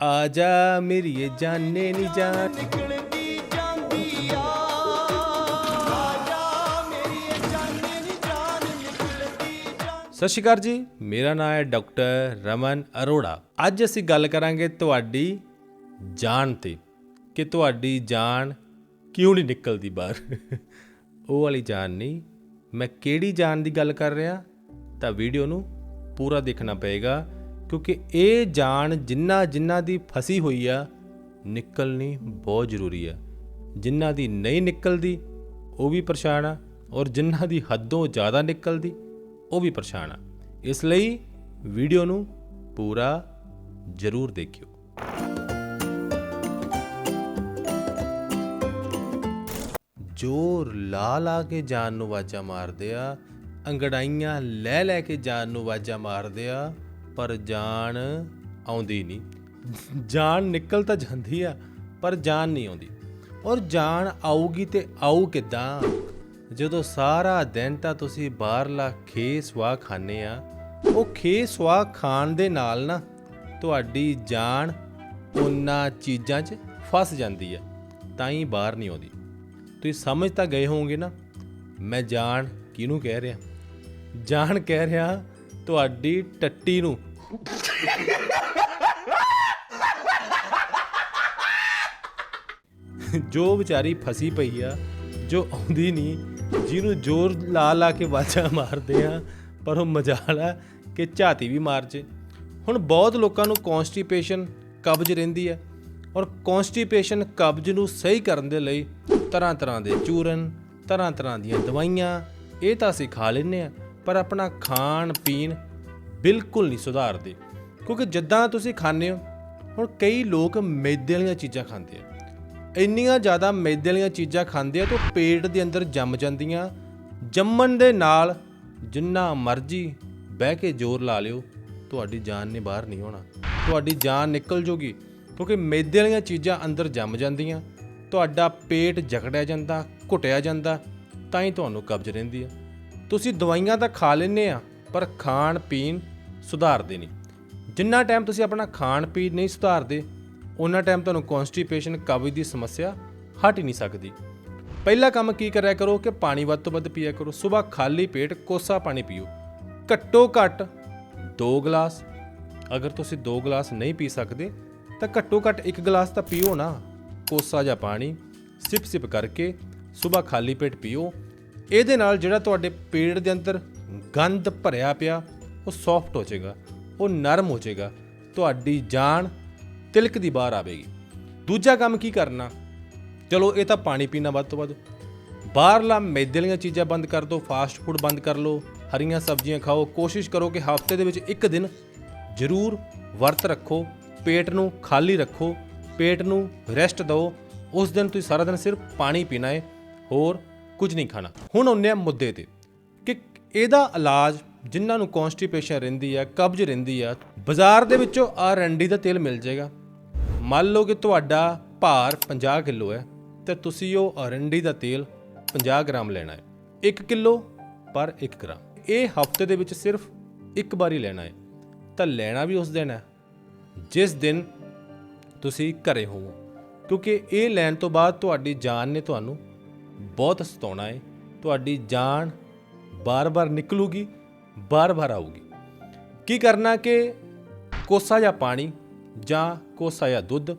ਆ ਜਾ ਮੇਰੀਏ ਜਾਨੇ ਨੀ ਜਾਨ। ਨਿਕਲਦੀ ਜਾਂਦੀ ਆ ਰਾਜਾ ਮੇਰੀ ਜਾਨੇ ਨੀ ਜਾਨ ਨਿਕਲਦੀ ਜਾਂਦੀ ਸਤਿ ਸ਼੍ਰੀ ਅਕਾਲ ਜੀ, ਮੇਰਾ ਨਾਮ ਹੈ ਡਾਕਟਰ ਰਮਨ ਅਰੋੜਾ। ਅੱਜ ਅਸੀਂ ਗੱਲ ਕਰਾਂਗੇ ਤੁਹਾਡੀ ਜਾਨ ਤੇ, ਕਿ ਤੁਹਾਡੀ ਜਾਨ ਕਿਉਂ ਨਹੀਂ ਨਿਕਲਦੀ ਬਾਹਰ? ਉਹ ਵਾਲੀ ਜਾਨ ਨਹੀਂ, ਮੈਂ ਕਿਹੜੀ ਜਾਨ ਦੀ ਗੱਲ ਕਰ ਰਿਹਾ? ਤਾਂ ਵੀਡੀਓ ਨੂੰ ਪੂਰਾ ਦੇਖਣਾ ਪਏਗਾ। ਕਿਉਂਕਿ ਇਹ ਜਾਨ ਜਿੰਨਾ ਜਿੰਨਾ ਦੀ ਫਸੀ ਹੋਈ ਆ, ਨਿਕਲਣੀ ਬਹੁਤ ਜ਼ਰੂਰੀ ਆ। ਜਿਨ੍ਹਾਂ ਦੀ ਨਹੀਂ ਨਿਕਲਦੀ, ਉਹ ਵੀ ਪਰੇਸ਼ਾਨ ਆ, ਔਰ ਜਿਨ੍ਹਾਂ ਦੀ ਹੱਦੋਂ ਜ਼ਿਆਦਾ ਨਿਕਲਦੀ, ਉਹ ਵੀ ਪਰੇਸ਼ਾਨ ਆ। ਇਸ ਲਈ ਵੀਡੀਓ ਨੂੰ ਪੂਰਾ ਜ਼ਰੂਰ ਦੇਖਿਓ। ਜੋਰ ਲਾ ਲਾ ਕੇ ਜਾਨ ਨੂੰ ਵਾਜਾ ਮਾਰਦੇ ਆ, ਅੰਗੜਾਈਆਂ ਲੈ ਲੈ ਕੇ ਜਾਨ ਨੂੰ ਵਾਜਾ ਮਾਰਦੇ ਆ ਪਰ ਜਾਨ ਆਉਂਦੀ ਨਹੀਂ। ਜਾਨ ਨਿਕਲ ਤਾਂ ਜਾਂਦੀ ਆ, ਪਰ ਜਾਨ ਨਹੀਂ ਆਉਂਦੀ। ਔਰ ਜਾਨ ਆਊਗੀ ਤੇ ਆਊ ਕਿਦਾਂ? ਜਦੋਂ ਸਾਰਾ ਦਿਨ ਤਾਂ ਤੁਸੀਂ ਬਾਹਰਲਾ ਖੇ ਸਵਾ ਖਾਣੇ ਆ, ਉਹ ਖੇ ਸਵਾ ਖਾਣ ਦੇ ਨਾਲ ਨਾ ਤੁਹਾਡੀ ਜਾਨ ਉਹਨਾਂ ਚੀਜ਼ਾਂ 'ਚ ਫਸ ਜਾਂਦੀ ਆ, ਤਾਂ ਹੀ ਬਾਹਰ ਨਹੀਂ ਆਉਂਦੀ। ਤੁਸੀਂ ਸਮਝ ਤਾਂ ਗਏ ਹੋਵੋਗੇ ਨਾ, ਮੈਂ ਜਾਨ ਕਿਹਨੂੰ ਕਹਿ ਰਿਹਾ? ਜਾਨ ਕਹਿ ਰਿਹਾ ਤੁਹਾਡੀ ਟੱਟੀ ਨੂੰ। ਜੋ ਵਿਚਾਰੀ ਫਸੀ ਪਈ ਆ, ਜੋ ਆਉਂਦੀ ਨਹੀਂ, ਜਿਹਨੂੰ ਜ਼ੋਰ ਲਾ ਲਾ ਕੇ ਵਾਜਾ ਮਾਰਦੇ ਆ, ਪਰ ਉਹ ਮਜਾਲ ਆ ਕਿ ਝਾਤੀ ਵੀ ਮਾਰ ਜੇ। ਹੁਣ ਬਹੁਤ ਲੋਕਾਂ ਨੂੰ ਕਨਸਟੀਪੇਸ਼ਨ ਕਬਜ਼ ਰਹਿੰਦੀ ਹੈ ਔਰ ਕਨਸਟੀਪੇਸ਼ਨ ਕਬਜ਼ ਨੂੰ ਸਹੀ ਕਰਨ ਦੇ ਲਈ ਤਰ੍ਹਾਂ ਤਰ੍ਹਾਂ ਦੇ ਚੂਰਨ, ਤਰ੍ਹਾਂ ਤਰ੍ਹਾਂ ਦੀਆਂ ਦਵਾਈਆਂ, ਇਹ ਤਾਂ ਅਸੀਂ ਖਾ ਲੈਂਦੇ ਆ। ਪਰ ਆਪਣਾ ਖਾਣ ਪੀਣ ਬਿਲਕੁਲ ਨਹੀਂ ਸੁਧਾਰਦੇ। ਕਿਉਂਕਿ ਜਿੱਦਾਂ ਤੁਸੀਂ ਖਾਂਦੇ ਹੋ, ਹੁਣ ਕਈ ਲੋਕ ਮੈਦੇ ਵਾਲੀਆਂ ਚੀਜ਼ਾਂ ਖਾਂਦੇ ਆ। ਇੰਨੀਆਂ ਜ਼ਿਆਦਾ ਮੈਦੇ ਵਾਲੀਆਂ ਚੀਜ਼ਾਂ ਖਾਂਦੇ ਆ ਤਾਂ ਉਹ ਪੇਟ ਦੇ ਅੰਦਰ ਜੰਮ ਜਾਂਦੀਆਂ। ਜੰਮਣ ਦੇ ਨਾਲ ਜਿੰਨਾ ਮਰਜ਼ੀ ਬਹਿ ਕੇ ਜ਼ੋਰ ਲਾ ਲਿਓ, ਤੁਹਾਡੀ ਜਾਨ ਨੇ ਬਾਹਰ ਨਹੀਂ ਹੋਣਾ। ਤੁਹਾਡੀ ਜਾਨ ਨਿਕਲ ਜੂਗੀ, ਕਿਉਂਕਿ ਮੈਦੇ ਵਾਲੀਆਂ ਚੀਜ਼ਾਂ ਅੰਦਰ ਜੰਮ ਜਾਂਦੀਆਂ। ਤੁਹਾਡਾ ਪੇਟ ਜਕੜਿਆ ਜਾਂਦਾ, ਘੁਟਿਆ ਜਾਂਦਾ, ਤਾਂ ਹੀ ਤੁਹਾਨੂੰ ਕਬਜ਼ ਰਹਿੰਦੀ ਆ। ਤੁਸੀਂ ਦਵਾਈਆਂ ਤਾਂ ਖਾ ਲੈਂਦੇ ਆ, ਪਰ ਖਾਣ ਪੀਣ ਸੁਧਾਰਦੇ ਨਹੀਂ। ਜਿੰਨਾ ਟਾਈਮ ਤੁਸੀਂ ਆਪਣਾ ਖਾਣ ਪੀਣ ਨਹੀਂ ਸੁਧਾਰਦੇ ਉਹਨਾਂ ਟਾਈਮ ਤੁਹਾਨੂੰ ਕਨਸਟੀਪੇਸ਼ਨ ਕਬਜ਼ ਦੀ ਸਮੱਸਿਆ ਹਟ ਹੀ ਨਹੀਂ ਸਕਦੀ। ਪਹਿਲਾ ਕੰਮ ਕੀ ਕਰਿਆ ਕਰੋ ਕਿ ਪਾਣੀ ਵੱਧ ਤੋਂ ਵੱਧ ਪੀਆ ਕਰੋ। ਸਵੇਰ ਖਾਲੀ ਪੇਟ ਕੋਸਾ ਪਾਣੀ ਪੀਓ। ਘੱਟੋ ਘੱਟ 2 ਗਲਾਸ। ਅਗਰ ਤੁਸੀਂ 2 ਗਲਾਸ ਨਹੀਂ ਪੀ ਸਕਦੇ, ਤਾਂ ਘੱਟੋ ਘੱਟ 1 ਗਲਾਸ ਤਾਂ ਪੀਓ ਨਾ। ਕੋਸਾ ਜਾਂ ਪਾਣੀ ਸਿਪ ਸਿਪ ਕਰਕੇ ਸਵੇਰ ਖਾਲੀ ਪੇਟ ਪੀਓ। ਇਹਦੇ ਨਾਲ ਜਿਹੜਾ ਤੁਹਾਡੇ ਪੇਟ ਦੇ ਅੰਦਰ ਗੰਦ ਭਰਿਆ ਪਿਆ, ਉਹ ਸੌਫਟ ਹੋ ਜਾਏਗਾ, ਉਹ ਨਰਮ ਹੋ ਜਾਏਗਾ, ਤੁਹਾਡੀ ਜਾਨ ਤਿਲਕ ਦੀ ਬਾਹਰ ਆਵੇਗੀ। ਦੂਜਾ ਕੰਮ ਕੀ ਕਰਨਾ? ਚਲੋ ਇਹ ਤਾਂ ਪਾਣੀ ਪੀਣਾ ਵੱਧ ਤੋਂ ਵੱਧ। ਬਾਹਰਲਾ ਮੈਦੇ ਵਾਲੀਆਂ ਚੀਜ਼ਾਂ ਬੰਦ ਕਰ ਦਿਓ ਫਾਸਟ ਫੂਡ ਬੰਦ ਕਰ ਲਓ, ਹਰੀਆਂ ਸਬਜ਼ੀਆਂ ਖਾਓ, ਕੋਸ਼ਿਸ਼ ਕਰੋ ਕਿ ਹਫ਼ਤੇ ਦੇ ਵਿੱਚ ਇੱਕ ਦਿਨ ਜ਼ਰੂਰ ਵਰਤ ਰੱਖੋ, ਪੇਟ ਨੂੰ ਖਾਲੀ ਰੱਖੋ, ਪੇਟ ਨੂੰ ਰੈਸਟ ਦਿਓ। ਉਸ ਦਿਨ ਤੁਸੀਂ ਸਾਰਾ ਦਿਨ ਸਿਰਫ ਪਾਣੀ ਪੀਣਾ ਹੈ ਹੋਰ ਕੁਝ ਨਹੀਂ ਖਾਣਾ। ਹੁਣ ਆਉਂਦੇ ਆ ਮੁੱਦੇ ਤੇ ਕਿ ਇਹਦਾ ਇਲਾਜ ਜਿਨ੍ਹਾਂ ਨੂੰ ਕਨਸਟੀਪੇਸ਼ਨ ਰਹਿੰਦੀ ਆ, ਕਬਜ਼ ਰਹਿੰਦੀ ਆ, ਬਾਜ਼ਾਰ ਦੇ ਵਿੱਚੋਂ ਆਰਐਨਡੀ ਦਾ ਤੇਲ ਮਿਲ ਜਾਏਗਾ। ਮੰਨ ਲਓ ਕਿ ਤੁਹਾਡਾ ਭਾਰ 50 ਕਿਲੋ ਹੈ, ਤੇ ਤੁਸੀਂ ਉਹ ਆਰਐਨਡੀ ਦਾ ਤੇਲ 50 ਗ੍ਰਾਮ ਲੈਣਾ ਹੈ। 1 ਕਿਲੋ ਪਰ 1 ਗ੍ਰਾਮ। ਇਹ ਹਫ਼ਤੇ ਦੇ ਵਿੱਚ ਸਿਰਫ ਇੱਕ ਵਾਰੀ ਲੈਣਾ ਹੈ, ਤਾਂ ਲੈਣਾ ਵੀ ਉਸ ਦਿਨ ਹੈ, ਜਿਸ ਦਿਨ ਤੁਸੀਂ ਘਰੇ ਹੋਵੋ। ਕਿਉਂਕਿ ਇਹ ਲੈਣ ਤੋਂ ਬਾਅਦ ਤੁਹਾਡੀ ਜਾਨ ਨੇ ਤੁਹਾਨੂੰ ਬਹੁਤ ਸਤਾਉਣਾ ਹੈ ਤੁਹਾਡੀ ਜਾਨ ਬਾਰ-ਬਾਰ ਨਿਕਲੂਗੀ, ਬਾਰ-ਬਾਰ ਆਊਗੀ। ਕੀ ਕਰਨਾ ਕਿ ਕੋਸਾ ਜਾਂ ਪਾਣੀ ਜਾਂ ਕੋਸਾ ਜਾਂ ਦੁੱਧ,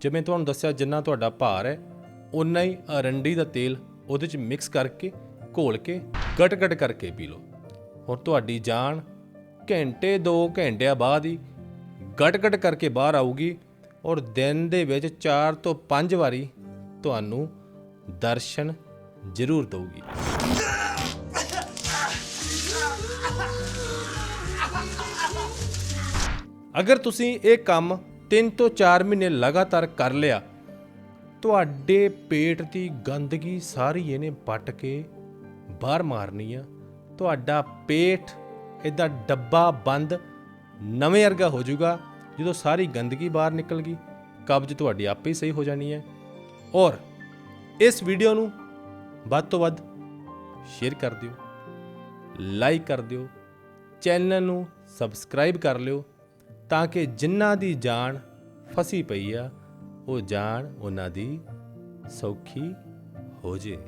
ਜਿਵੇਂ ਤੁਹਾਨੂੰ ਦੱਸਿਆ ਜਿੰਨਾ ਤੁਹਾਡਾ ਭਾਰ ਹੈ ਉਨਾ ਹੀ ਅਰੰਡੀ ਦਾ ਤੇਲ ਉਹਦੇ ਚ ਮਿਕਸ ਕਰਕੇ, ਘੋਲ ਕੇ ਗਟ-ਗਟ ਕਰਕੇ ਪੀ ਲਓ। ਹੁਣ ਤੁਹਾਡੀ ਜਾਨ ਘੰਟੇ 2 ਘੰਟਿਆਂ ਬਾਅਦ ਹੀ ਗਟ-ਗਟ ਕਰਕੇ ਬਾਹਰ ਆਊਗੀ ਔਰ ਦਿਨ ਦੇ ਵਿੱਚ 4 ਤੋਂ 5 ਵਾਰੀ ਤੁਹਾਨੂੰ ਦਰਸ਼ਨ ਜ਼ਰੂਰ ਦਊਗੀ। ਅਗਰ ਤੁਸੀਂ ਇਹ ਕੰਮ 3 ਤੋਂ 4 ਮਹੀਨੇ ਲਗਾਤਾਰ ਕਰ ਲਿਆ, ਤੁਹਾਡੇ ਪੇਟ ਦੀ ਗੰਦਗੀ ਸਾਰੀ ਇਹਨੇ ਪੱਟ ਕੇ ਬਾਹਰ ਮਾਰਨੀ ਆ। ਤੁਹਾਡਾ ਪੇਟ ਇਹਦਾ ਡੱਬਾ ਬੰਦ ਨਵੇਂ ਵਰਗਾ ਹੋ ਜਾਊਗਾ, ਜਦੋਂ ਸਾਰੀ ਗੰਦਗੀ ਬਾਹਰ ਨਿਕਲ ਗਈ। ਕਬਜ਼ ਤੁਹਾਡੀ ਆਪੇ ਹੀ ਸਹੀ ਹੋ ਜਾਣੀ ਹੈ। ਔਰ ਇਸ ਵੀਡੀਓ ਨੂੰ ਵੱਧ ਤੋਂ ਵੱਧ ਸ਼ੇਅਰ ਕਰ ਦਿਓ ਲਾਈਕ ਕਰ ਦਿਓ ਚੈਨਲ ਨੂੰ ਸਬਸਕ੍ਰਾਈਬ ਕਰ ਲਿਓ ਤਾਂ ਕਿ ਜਿਨ੍ਹਾਂ ਦੀ ਜਾਨ ਫਸੀ ਪਈ ਆ, ਉਹ ਜਾਨ ਉਹਨਾਂ ਦੀ ਸੌਖੀ ਹੋ ਜੇ।